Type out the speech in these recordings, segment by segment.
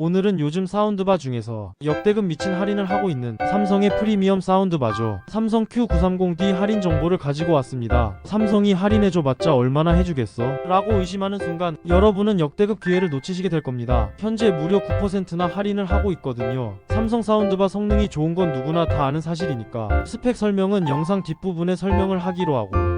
오늘은 요즘 사운드바 중에서 역대급 미친 할인을 하고 있는 삼성의 프리미엄 사운드바죠. 삼성 Q930D 할인 정보를 가지고 왔습니다. 삼성이 할인해줘봤자 얼마나 해주겠어? 라고 의심하는 순간 여러분은 역대급 기회를 놓치시게 될 겁니다. 현재 무려 9%나 할인을 하고 있거든요. 삼성 사운드바 성능이 좋은 건 누구나 다 아는 사실이니까 스펙 설명은 영상 뒷부분에 설명을 하기로 하고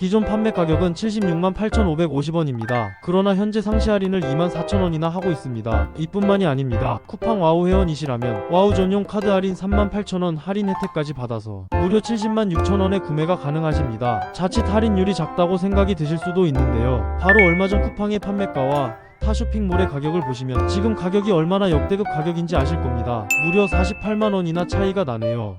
기존 판매 가격은 76만 8,550원입니다. 그러나 현재 상시 할인을 2만 4천원이나 하고 있습니다. 이뿐만이 아닙니다. 쿠팡 와우 회원이시라면 와우 전용 카드 할인 3만 8천원 할인 혜택까지 받아서 무려 70만 6천원에 구매가 가능하십니다. 자칫 할인율이 작다고 생각이 드실 수도 있는데요. 바로 얼마 전 쿠팡의 판매가와 타 쇼핑몰의 가격을 보시면 지금 가격이 얼마나 역대급 가격인지 아실 겁니다. 무려 48만 원이나 차이가 나네요.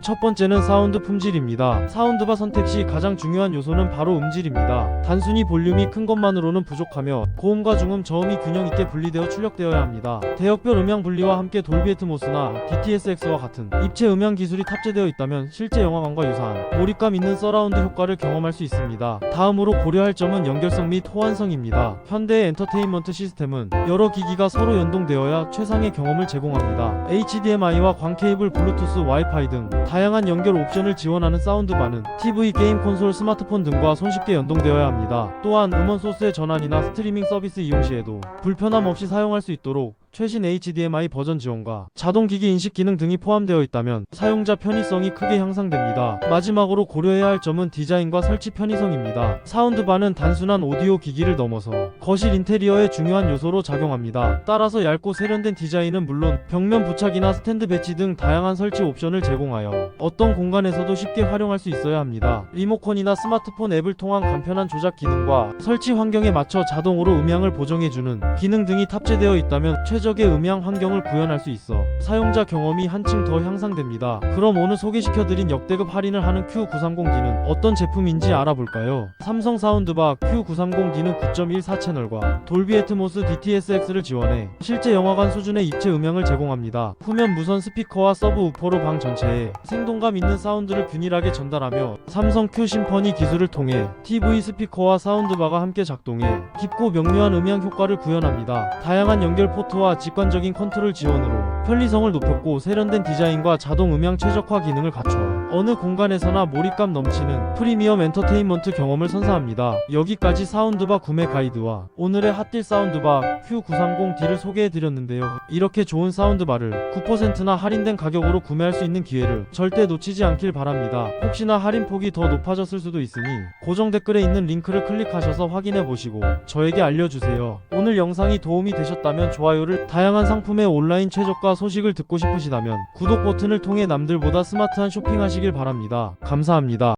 첫 번째는 사운드 품질입니다. 사운드바 선택 시 가장 중요한 요소는 바로 음질입니다. 단순히 볼륨이 큰 것만으로는 부족하며 고음과 중음, 저음이 균형 있게 분리되어 출력되어야 합니다. 대역별 음향 분리와 함께 돌비 애트모스나 DTSX와 같은 입체 음향 기술이 탑재되어 있다면 실제 영화관과 유사한 몰입감 있는 서라운드 효과를 경험할 수 있습니다. 다음으로 고려할 점은 연결성 및 호환성입니다. 현대의 엔터테인먼트 시스템은 여러 기기가 서로 연동되어야 최상의 경험을 제공합니다. HDMI와 광 케이블, 블루투스, 와이파이 등 다양한 연결 옵션을 지원하는 사운드바는 TV, 게임 콘솔, 스마트폰 등과 손쉽게 연동되어야 합니다. 또한 음원 소스의 전환이나 스트리밍 서비스 이용 시에도 불편함 없이 사용할 수 있도록 최신 HDMI 버전 지원과 자동 기기 인식 기능 등이 포함되어 있다면 사용자 편의성이 크게 향상됩니다. 마지막으로 고려해야 할 점은 디자인과 설치 편의성입니다. 사운드바는 단순한 오디오 기기를 넘어서 거실 인테리어의 중요한 요소로 작용합니다. 따라서 얇고 세련된 디자인은 물론 벽면 부착이나 스탠드 배치 등 다양한 설치 옵션을 제공하여 어떤 공간에서도 쉽게 활용할 수 있어야 합니다. 리모컨이나 스마트폰 앱을 통한 간편한 조작 기능과 설치 환경에 맞춰 자동으로 음향을 보정해주는 기능 등이 탑재되어 있다면 최 적의 음향 환경을 구현할 수 있어 사용자 경험이 한층 더 향상됩니다. 그럼 오늘 소개시켜드린 역대급 할인을 하는 Q930D는 어떤 제품인지 알아볼까요? 삼성 사운드바 Q930D는 9.14 채널과 돌비 애트모스 DTSX를 지원해 실제 영화관 수준의 입체 음향을 제공합니다. 후면 무선 스피커와 서브 우퍼로 방 전체에 생동감 있는 사운드를 균일하게 전달하며 삼성 Q 심퍼니 기술을 통해 TV 스피커와 사운드바가 함께 작동해 깊고 명료한 음향 효과를 구현합니다. 다양한 연결 포트와 직관적인 컨트롤 지원으로 편리성을 높였고 세련된 디자인과 자동 음향 최적화 기능을 갖춰 어느 공간에서나 몰입감 넘치는 프리미엄 엔터테인먼트 경험을 선사합니다. 여기까지 사운드바 구매 가이드와 오늘의 핫딜 사운드바 Q930D를 소개해드렸는데요. 이렇게 좋은 사운드바를 9%나 할인된 가격으로 구매할 수 있는 기회를 절대 놓치지 않길 바랍니다. 혹시나 할인 폭이 더 높아졌을 수도 있으니 고정 댓글에 있는 링크를 클릭하셔서 확인해 보시고 저에게 알려주세요. 오늘 영상이 도움이 되셨다면 좋아요를 다양한 상품의 온라인 최저가 소식을 듣고 싶으시다면 구독 버튼을 통해 남들보다 스마트한 쇼핑 하시길 바랍니다. 감사합니다.